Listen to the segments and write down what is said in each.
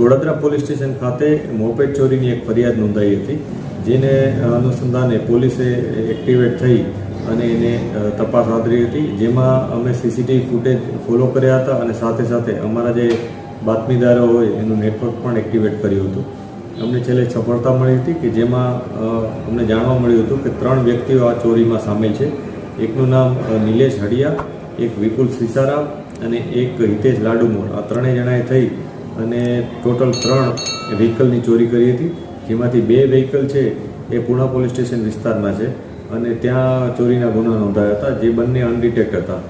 Godadara police station ખાતે moped ચોરીની એક ફરિયાદ નોંધાઈ હતી, જેને અનુસંધાને પોલીસે એક્ટિવેટ થઈ અને એને તપાસ ધરી હતી, જેમાં અમે સીસીટીવી ફૂટેજ ફોલો કર્યા હતા અને સાથે સાથે અમારા જે બાતમીદારો હોય એનું નેટવર્ક પણ એક્ટિવેટ કર્યું હતું. અમને છેલ્લે સફળતા મળી હતી કે જેમાં અમને જાણવા મળ્યું હતું કે ત્રણ વ્યક્તિઓ આ ચોરીમાં સામેલ છે. એકનું નામ નિલેશ હડિયા, એક વિપુલ સિસારામ અને એક હિતેશ લાડુમોર. આ ત્રણેય જણાએ થઈ અને ટોટલ ત્રણ વ્હીકલની ચોરી કરી હતી. જેમાંથી બે વ્હીકલ છે એ પૂણા પોલીસ સ્ટેશન વિસ્તારમાં છે અને ત્યાં ચોરીના ગુનો નોંધાયા હતા, જે બંને અનડિટેક્ટ હતા.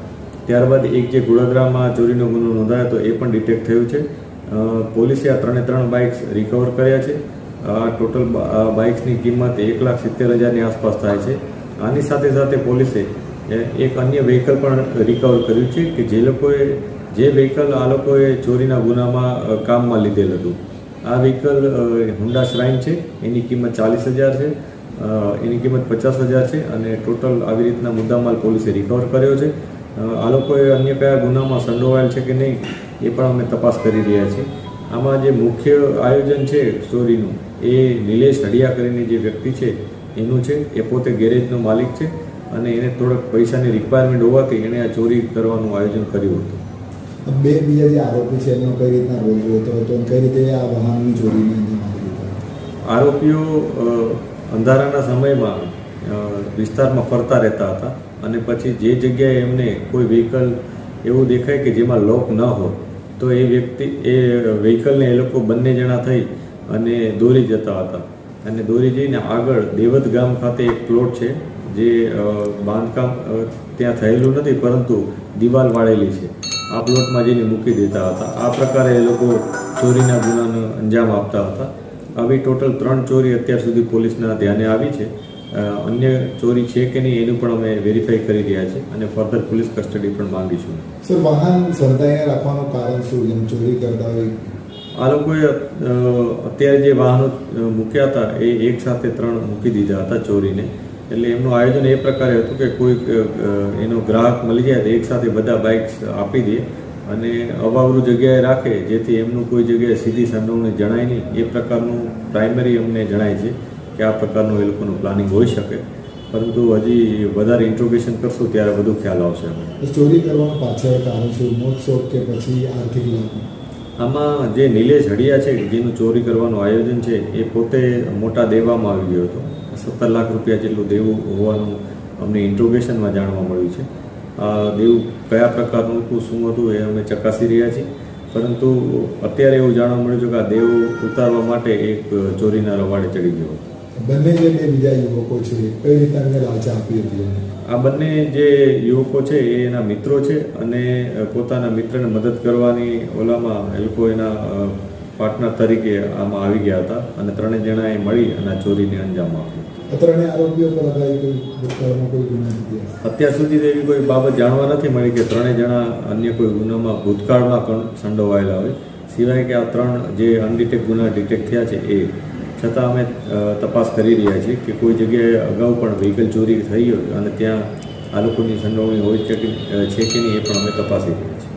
ત્યારબાદ એક જે ગુડોદરામાં ચોરીનો ગુનો નોંધાયો હતો, એ પણ ડિટેક્ટ થયું છે. પોલીસે આ ત્રણે ત્રણ બાઇક્સ રિકવર કર્યા છે. આ ટોટલ બાઇક્સની કિંમત એક લાખ સિત્તેર હજારની આસપાસ થાય છે. આની સાથે સાથે પોલીસે એક અન્ય વ્હીકલ પણ રિકવર કર્યું છે કે જે લોકોએ જે વ્હીકલ આ લોકોએ ચોરીના ગુનામાં કામમાં લીધેલ હતું. આ વ્હીકલ હુંડા શ્રાઇન છે. એની કિંમત ચાલીસ હજાર છે. એની કિંમત પચાસ હજાર છે અને ટોટલ આવી રીતના મુદ્દામાલ પોલીસે રિકવર કર્યો છે. આ લોકોએ અન્ય કયા ગુનામાં સંડોવાયેલ છે કે નહીં, એ પણ અમે તપાસ કરી રહ્યા છીએ. આમાં જે મુખ્ય આયોજન છે ચોરીનું, એ નિલેશ હડિયા કરીને જે વ્યક્તિ છે, એનું છે. એ પોતે ગેરેજનો માલિક છે અને એને થોડોક પૈસાની રિક્વાયરમેન્ટ હોવાથી એણે આ ચોરી કરવાનું આયોજન કર્યું હતું. બે બીજા જે આરોપી છે, એમનો કઈ રીતના રોલ રહેતો હતો કઈ રીતે આ વાહનની ચોરીને એને આરોપીઓ અંધારાના સમયમાં વિસ્તારમાં ફરતા રહેતા હતા અને પછી જે જગ્યાએ એમને કોઈ વ્હીકલ એવું દેખાય કે જેમાં લોક ન હોય, તો એ વ્યક્તિ, એ વ્હીકલને એ લોકો બંને જણા થઈ અને દોરી જતા હતા. અને દોરી જઈને આગળ દેવત ગામ ખાતે એક પ્લોટ છે, જે બાંધકામ ત્યાં થયેલું નથી, પરંતુ દિવાલ વાળેલી છે. આ પ્લોટમાં જઈને મૂકી દેતા હતા. આ પ્રકારે એ લોકો ચોરીના ગુનાનો અંજામ આપતા હતા. આવી ટોટલ ત્રણ ચોરી અત્યાર સુધી પોલીસના ધ્યાને આવી છે. અન્ય ચોરી છે કે નહીં એનું પણ અમે વેરીફાઈ કરી રહ્યા છીએ અને ફર્ધર પોલીસ કસ્ટડી પણ માંગીશું. સર વાહન સંતાઈને રાખવાનું કારણ શું? જેમ ચોરી કરતા હોય. આ લોકોએ અત્યારે જે વાહનો મૂક્યા હતા એ એક સાથે ત્રણ મૂકી દીધા હતા ચોરીને. એટલે એમનું આયોજન એ પ્રકારે હતું કે કોઈક એનો ગ્રાહક મળી જાય તો એક સાથે બધા બાઇક્સ આપી દે અને અવાવરું જગ્યાએ રાખે જેથી એમનું કોઈ જગ્યાએ સીધી સંડોવણી જણાય નહીં. એ પ્રકારનું પ્રાઇમરી અમને જણાય છે કે આ પ્રકારનું એ લોકોનું પ્લાનિંગ હોઈ શકે. પરંતુ હજી વધારે ઇન્ટ્રોગેશન કરશું ત્યારે વધુ ખ્યાલ આવશે અમને. ચોરી કરવાનું પાછળ કારણ શું? મોત કે પછી આર્થિક લાભ? આમાં જે નિલેશ હડિયા છે જેનું ચોરી કરવાનું આયોજન છે એ પોતે મોટા દેવામાં આવી ગયો હતો. સત્તર લાખ રૂપિયા જેટલું દેવું હોવાનું અમને ઇન્ટ્રોગેશનમાં જાણવા મળ્યું છે. દેવું કયા પ્રકારનું હતું શું હતું એ અમે ચકાસી રહ્યા છીએ. પરંતુ અત્યારે એવું જાણવા મળ્યું છે કે આ દેવ ઉતારવા માટે એક ચોરીના રવાડે ચડી ગયો હતો. બંને જે બે બીજા યુવકો છે કઈ રીતના એમને લાલચા આપી હતી આ બંને જે યુવકો છે એ એના મિત્રો છે અને પોતાના મિત્રને મદદ કરવાની ઓલામાં એ લોકો એના પાર્ટનર તરીકે આમાં આવી ગયા હતા અને ત્રણેય જણાએ મળી અને ચોરીને અંજામ આપ્યો. અત્યાર સુધી એવી કોઈ બાબત જાણવા નથી મળી કે ત્રણેય જણા અન્ય કોઈ ગુનામાં ભૂતકાળમાં પણ સંડોવાયેલા હોય. સિવાય કે આ ત્રણ જે અનડિટેક ગુના ડિટેક્ટ થયા છે એ. છતાં અમે તપાસ કરી રહ્યા છીએ કે કોઈ જગ્યાએ અગાઉ પણ વ્હીકલ ચોરી થઈ હોય અને ત્યાં આ લોકોની સંડોવણી હોય છે કે છે કે નહીં એ પણ અમે તપાસી રહ્યા છીએ.